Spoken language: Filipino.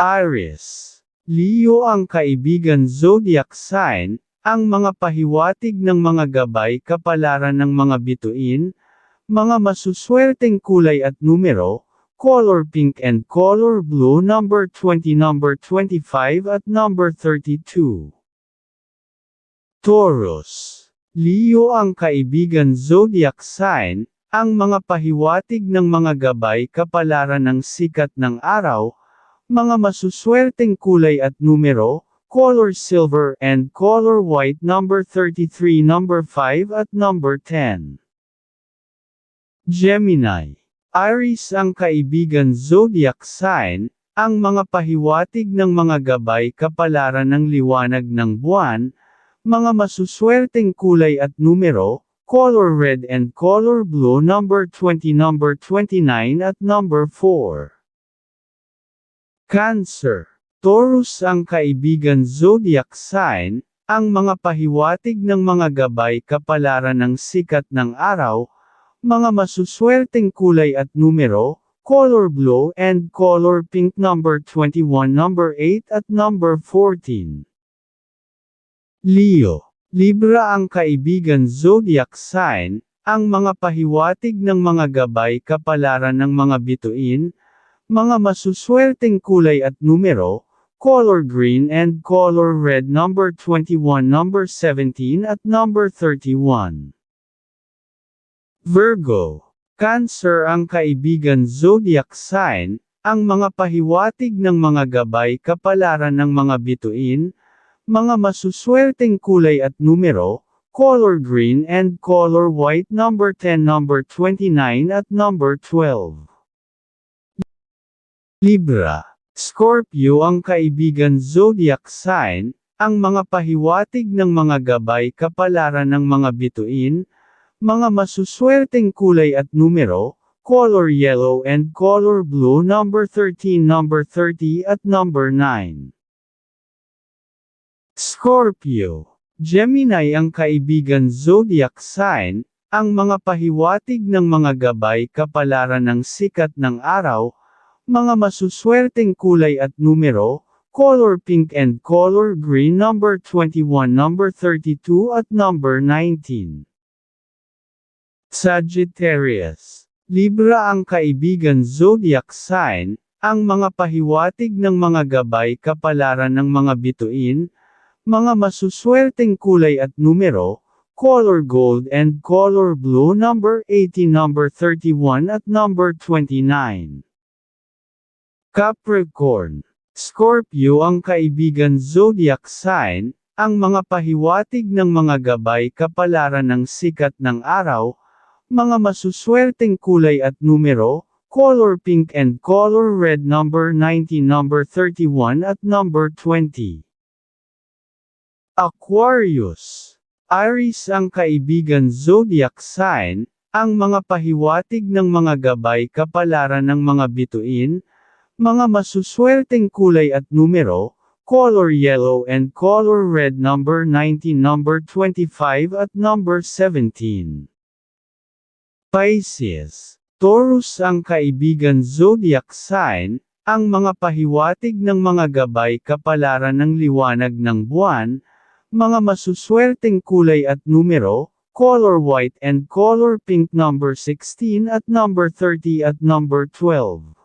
Aries. Leo ang kaibigan zodiac sign, ang mga pahiwatig ng mga gabay kapalaran ng mga bituin, mga masuswerteng kulay at numero, color pink and color blue number 20 number 25 at number 32. Taurus. Leo ang kaibigan zodiac sign, ang mga pahiwatig ng mga gabay kapalaran ng sikat ng araw, mga masuswerteng kulay at numero, color silver and color white number 33 number 5 at number 10. Gemini. Aries ang kaibigan zodiac sign, ang mga pahiwatig ng mga gabay kapalaran ng liwanag ng buwan, mga masuswerteng kulay at numero, color red and color blue number 20 number 29 at number 4. Cancer. Taurus ang kaibigan zodiac sign, ang mga pahiwatig ng mga gabay kapalaran ng sikat ng araw, mga masuswerteng kulay at numero, color blue and color pink number 21 number 8 at number 14. Leo. Libra ang kaibigan zodiac sign, ang mga pahiwatig ng mga gabay kapalaran ng mga bituin, mga masuswerteng kulay at numero, color green and color red number 21 number 17 at number 31. Virgo. Cancer ang kaibigan zodiac sign, ang mga pahiwatig ng mga gabay kapalaran ng mga bituin, mga masuswerteng kulay at numero, color green and color white number 10 number 29 at number 12. Libra. Scorpio ang kaibigan zodiac sign, ang mga pahiwatig ng mga gabay kapalaran ng mga bituin, mga masuswerteng kulay at numero, color yellow and color blue number 13 number 30 at number 9. Scorpio. Gemini ang kaibigan zodiac sign, ang mga pahiwatig ng mga gabay kapalaran ng sikat ng araw, mga masuswerteng kulay at numero, color pink and color green number 21 number 32 at number 19. Sagittarius. Libra ang kaibigan zodiac sign, ang mga pahiwatig ng mga gabay kapalaran ng mga bituin, mga masuswerteng kulay at numero, color gold and color blue number 18 number 31 at number 29. Capricorn. Scorpio ang kaibigan zodiac sign, ang mga pahiwatig ng mga gabay kapalaran ng sikat ng araw, mga masuswerteng kulay at numero, color pink and color red number 19 number 31 at number 20. Aquarius. Aries ang kaibigan zodiac sign, ang mga pahiwatig ng mga gabay kapalaran ng mga bituin, mga masuswerteng kulay at numero, color yellow and color red number 19 number 25 at number 17. Pisces. Taurus ang kaibigan zodiac sign, ang mga pahiwatig ng mga gabay kapalaran ng liwanag ng buwan, mga masuswerteng kulay at numero, color white and color pink number 16 at number 30 at number 12.